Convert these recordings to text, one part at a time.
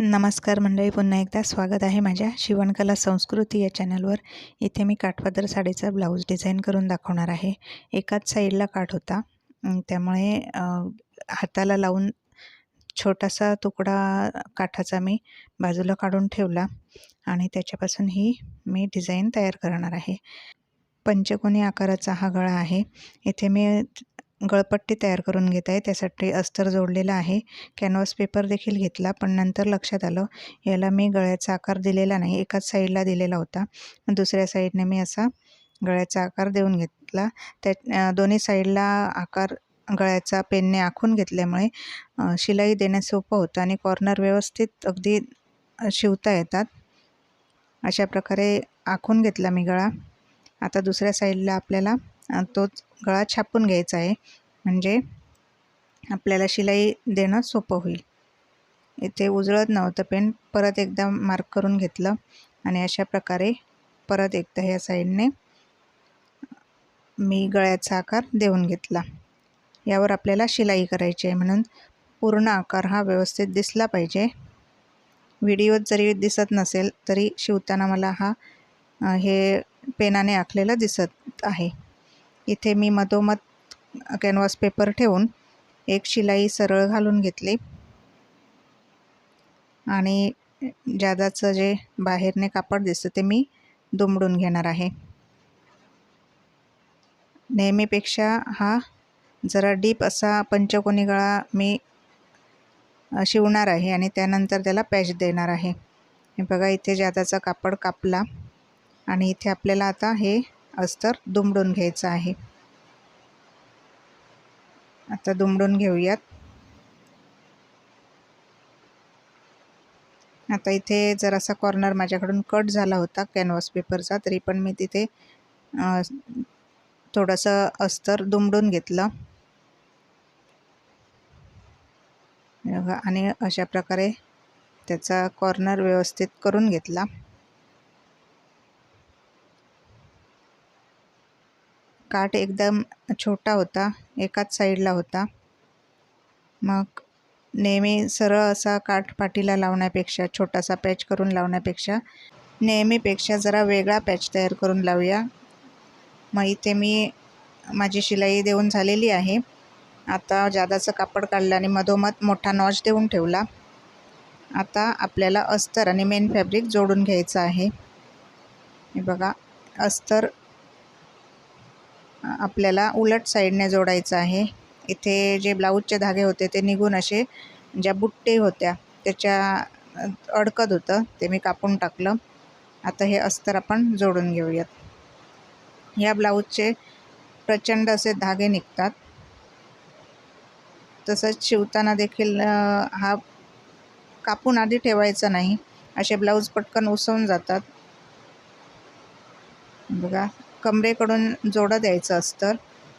नमस्कार मंडळी पुन्हा एकदा स्वागत आहे माझ्या शिवणकला संस्कृती या चॅनलवर. इथे मी काठपदर साडीचा ब्लाऊज डिझाईन करून दाखवणार आहे. एकाच साईडला काठ होता. त्यामुळे हाताला लावून छोटासा तुकडा काठाचा मी बाजूला काढून ठेवला आणि त्याच्यापासून ही मी डिझाईन तयार करणार आहे. पंचकोनी आकाराचा हा गळा आहे. इथे मी गळपट्टी तयार करून घेत आहे. त्यासाठी अस्तर जोडलेला आहे. कॅनव्हास पेपर देखील घेतला पण नंतर लक्षात आलं याला मी गळ्याचा आकार दिलेला नाही एकाच साईडला दिलेला होता. दुसऱ्या साईडने मी असा गळ्याचा आकार देऊन घेतला. त्या दोन्ही साईडला आकार गळ्याचा पेनने आखून घेतल्यामुळे शिलाई देण्यास सोपं होतं आणि कॉर्नर व्यवस्थित अगदी शिवता येतात. अशा प्रकारे आखून घेतला मी गळा. आता दुसऱ्या साईडला आपल्याला तोच गळा छापून घ्यायचा आहे. म्हणजे आपल्याला शिलाई देणं सोपं होईल. इथे उजळत नव्हतं पेन परत एकदा मार्क करून घेतलं आणि अशा प्रकारे परत एकदा ह्या साईडने मी गळ्याचा आकार देऊन घेतला. यावर आपल्याला शिलाई करायची आहे म्हणून पूर्ण आकार हा व्यवस्थित दिसला पाहिजे. व्हिडिओत जरी दिसत नसेल तरी शिवताना मला हा हे पेनाने आखलेलं दिसत आहे. इथे मी मधोमध कॅनव्हास पेपर ठेवून एक शिलाई सरळ घालून घेतली. आणि जादाचं जे बाहेरने कापड दिसतं ते मी दुमडून घेणार आहे. नेहमीपेक्षा हा जरा डीप असा पंचकोनी गळा मी शिवणार आहे आणि त्यानंतर त्याला पॅच देणार आहे. हे बघा इथे जादाचा कापड कापला आणि इथे आपल्याला आता हे अस्तर दुमडून घ्यायचं आहे. आता दुमडून घेऊयात. आता इथे जरासा कॉर्नर माझ्याकडून कट झाला होता कॅनव्हास पेपरचा तरी पण मी तिथे थोडंसं अस्तर दुमडून घेतलं. आणि अशा प्रकारे त्याचा कॉर्नर व्यवस्थित करून घेतला. काठ एकदम छोटा होता एकाच साईडला होता. मग नेहमी सरळ असा काठ पाठीला लावण्यापेक्षा छोटासा पॅच करून लावण्यापेक्षा नेहमीपेक्षा जरा वेगळा पॅच तयार करून लावूया. मग इथे मी माझी शिलाई देऊन झालेली आहे. आता जादाचं कापड काढलं आणि मधोमध मोठा नॉच देऊन ठेवला. आता आपल्याला अस्तर आणि मेन फॅब्रिक जोडून घ्यायचं आहे. हे बघा अस्तर आपल्याला उलट साईडने जोडायचं आहे. इथे जे ब्लाऊजचे धागे होते ते निघून असे ज्या बुट्टे होत्या त्याच्या अडकत होतं ते मी कापून टाकलं. आता हे अस्तर आपण जोडून घेऊयात. या ब्लाऊजचे प्रचंड असे धागे निघतात. तसंच शिवताना देखील हा कापून आधी ठेवायचा नाही. असे ब्लाऊज पटकन उसवून जातात. बघा कमरेकडून जोडं द्यायचं अस्तर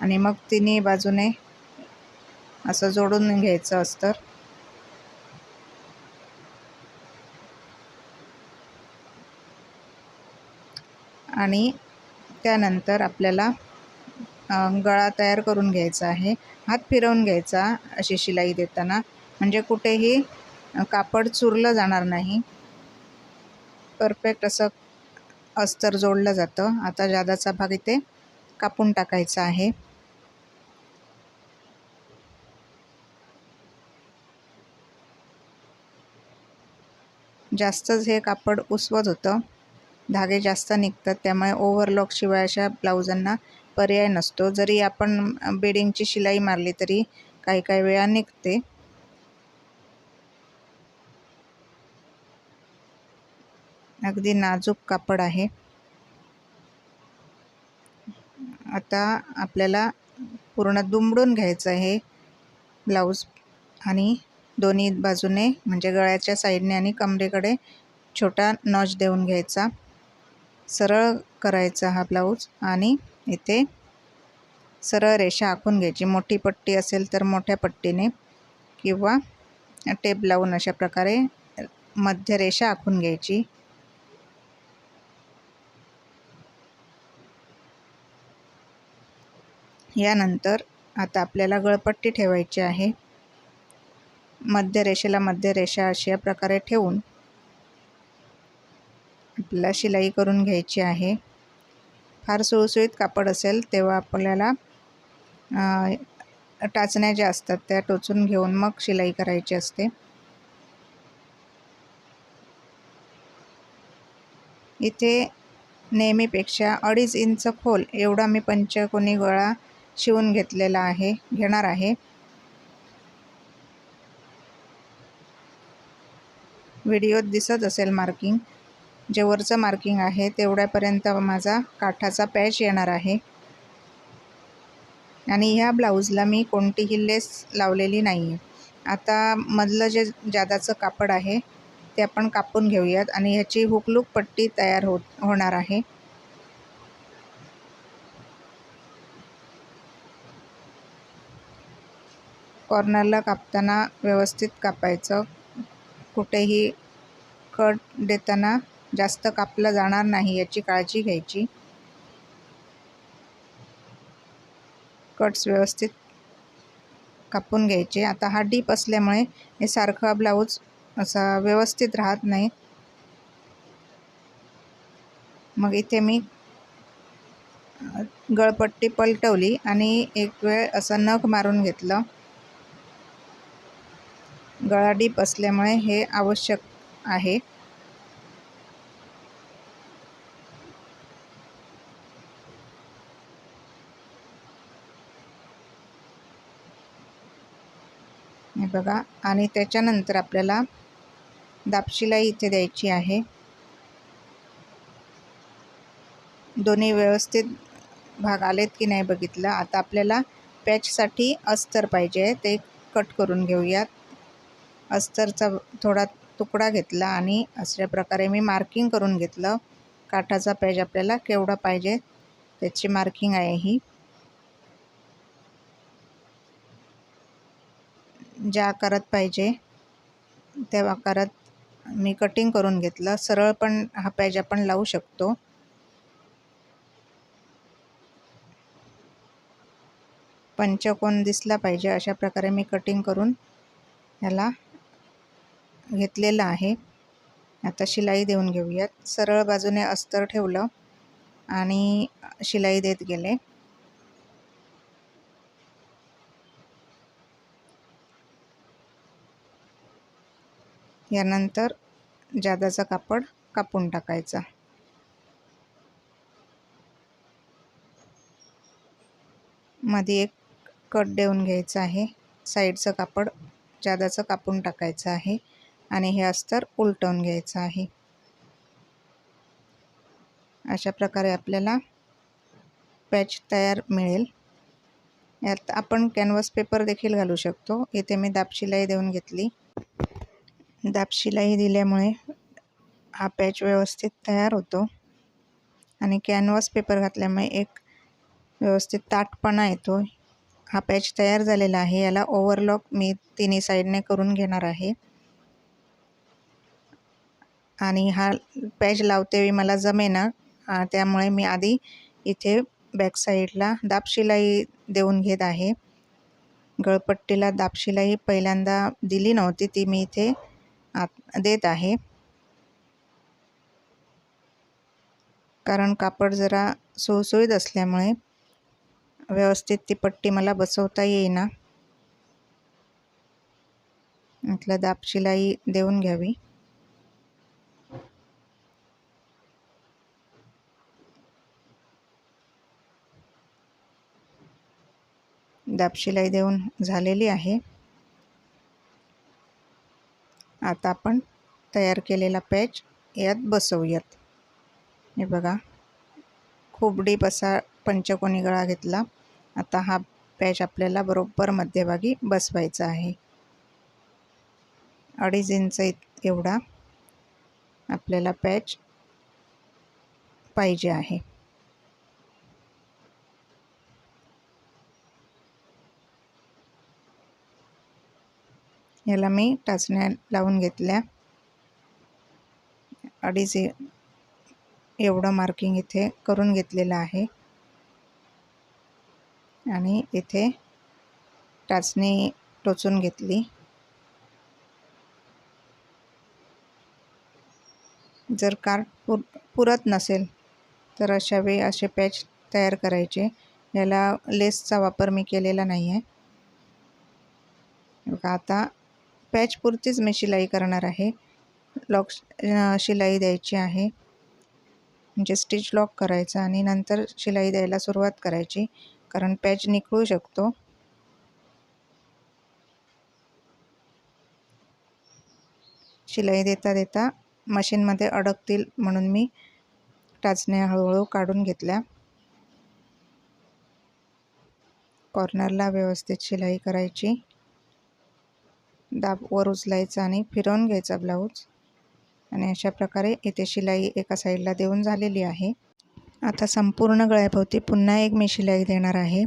आणि मग तिन्ही बाजूने असं जोडून घ्यायचं अस्तर. आणि त्यानंतर आपल्याला गळा तयार करून घ्यायचा आहे. हात फिरवून घ्यायचा अशी शिलाई देताना. म्हणजे कुठेही कापड चुरलं जाणार नाही. परफेक्ट असं अस्तर जोडलं जातं. आता जादाचा भाग इथे कापून टाकायचा आहे. जास्तच हे कापड उसवत होतं. धागे जास्त निघतात त्यामुळे ओव्हरलॉक शिवाय अशा ब्लाऊजांना पर्याय नसतो. जरी आपण बेडिंगची शिलाई मारली तरी काही काही वेळा निघते. अगदी नाजूक कापड आहे. आता आपल्याला पूर्ण दुमडून घ्यायचं आहे ब्लाऊज आणि दोन्ही बाजूने म्हणजे गळ्याच्या साईडने आणि कमरेकडे छोटा नॉच देऊन घ्यायचा. सरळ करायचा हा ब्लाऊज आणि इथे सरळ रेषा आखून घ्यायची. मोठी पट्टी असेल तर मोठ्या पट्टीने किंवा टेप लावून अशा प्रकारे मध्य रेषा आखून घ्यायची. यानंतर आता आपल्याला गळपट्टी ठेवायची आहे. मध्य रेषेला मध्य रेषा अशा प्रकारे ठेवून आपल्याला शिलाई करून घ्यायची आहे. फार सुळसुळीत कापड असेल तेव्हा आपल्याला टाचण्या ज्या असतात त्या टोचून घेऊन मग शिलाई करायची असते. इथे नेहमीपेक्षा अडीच इंच खोल एवढा मी पंचकोनी गळा शिवून घेतलेला आहे घेणार आहे. व्हिडिओत दिसत असेल मार्किंग. जे वरचं मार्किंग आहे तेवढ्यापर्यंत माझा काठाचा पॅच येणार आहे. आणि ह्या ब्लाऊजला मी कोणतीही लेस लावलेली नाही आहे आता मधलं जे जादाचं कापड आहे ते आपण कापून घेऊयात. आणि ह्याची हुकलूक पट्टी तयार होत होणार आहे. कॉर्नरला कापताना व्यवस्थित कापायचं. कुठेही कट देताना जास्त कापलं जाणार नाही याची काळजी घ्यायची. कट्स व्यवस्थित कापून घ्यायचे. आता हा डीप असल्यामुळे हे सारखा ब्लाऊज असा व्यवस्थित राहत नाही. मग इथे मी गळपट्टी पलटवली आणि एक वेळ असं नख मारून घेतलं. गळा डीप असल्यामुळे हे आवश्यक आहे. हे बघा. आणि त्याच्यानंतर आपल्याला दापशिलाई इथे द्यायची आहे. दोन्ही व्यवस्थित भाग आलेत की नाही बघितलं. आता आपल्याला पॅचसाठी अस्तर पाहिजे ते कट करून घेऊयात. अस्तरचा थोडा तुकडा घेतला आणि अशा प्रकारे मी मार्किंग करून घेतलं. काठाचा पेज आपल्याला केवढा पाहिजे त्याची मार्किंग आहे ही. ज्या आकारात पाहिजे त्या आकारात मी कटिंग करून घेतलं. सरळ पण हा पॅज आपण लावू शकतो. पंचकोन दिसला पाहिजे अशा प्रकारे मी कटिंग करून ह्याला घेतलेलं आहे. आता शिलाई देऊन घेऊयात. सरळ बाजूने अस्तर ठेवलं आणि शिलाई देत गेले. यानंतर जादाचा कापड कापून टाकायचा. मध्ये एक कट देऊन घ्यायचं आहे. साईडचं कापड जादाचं कापून टाकायचं आहे. आणि हे अस्तर उलटवून घ्यायचं आहे. अशा प्रकारे आपल्याला पॅच तयार मिळेल. यात आपण कॅनव्हास पेपर देखील घालू शकतो. इथे मी दापशिलाई देऊन घेतली. दापशिलाई दिल्यामुळे हा पॅच व्यवस्थित तयार होतो. आणि कॅनव्हास पेपर घातल्यामुळे एक व्यवस्थित ताटपणा येतो. हा पॅच तयार झालेला आहे. याला ओव्हरलॉक मी तिन्ही साईडने करून घेणार आहे. आणि हा पॅच लावतेवेळी मला जमेना. त्यामुळे मी आधी इथे बॅकसाईडला दाबशिलाई देऊन घेत आहे. गळपट्टीला दाबशिलाई पहिल्यांदा दिली नव्हती ती मी इथे आत देत आहे. कारण कापड जरा सुळसुळीत असल्यामुळे व्यवस्थित ती पट्टी मला बसवता येईना. म्हटलं दाबशिलाई देऊन घ्यावी. दाबशिलाई देऊन झालेली आहे. आता आपण तयार केलेला पॅच यात बसवूयात. हे बघा खूप डीप असा पंचकोनी गळा घेतला. आता हा पॅच आपल्याला बरोबर मध्यभागी बसवायचा आहे. अडीच इंच एवढा आपल्याला पॅच पाहिजे आहे. याला मी टाचण्या लावून घेतल्या. अडीच एवढं मार्किंग इथे करून घेतलेलं आहे. आणि इथे टाचणी टोचून घेतली. जर कार्ड पुर पुरत नसेल तर अशा वेळी असे पॅच तयार करायचे. याला लेसचा वापर मी केलेला नाही आहे आता पॅचपुरतीच मी शिलाई करणार आहे. लॉक शिलाई द्यायची आहे. म्हणजे स्टिच लॉक करायचं आणि नंतर शिलाई द्यायला सुरुवात करायची कारण पॅच निखळू शकतो. शिलाई देता देता मशीनमध्ये अडकतील म्हणून मी टाचण्या हळूहळू काढून घेतल्या. कॉर्नरला व्यवस्थित शिलाई करायची. दाब वर उचलायचा आणि फिरवून घ्यायचा ब्लाऊज. आणि अशा प्रकारे इथे शिलाई एका साईडला देऊन झालेली आहे. आता संपूर्ण गळ्याभोवती पुन्हा एक मी शिलाई देणार आहे.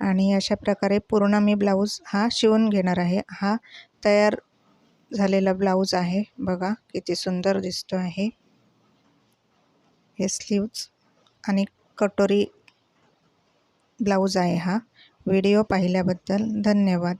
आणि अशा प्रकारे पूर्ण मी ब्लाऊज हा शिवून घेणार आहे. हा तयार झालेला ब्लाऊज आहे. बघा किती सुंदर दिसतो आहे हे स्लीव्ज आणि कटोरी ब्लाऊज आहे हा. व्हिडिओ पाहिल्याबद्दल धन्यवाद.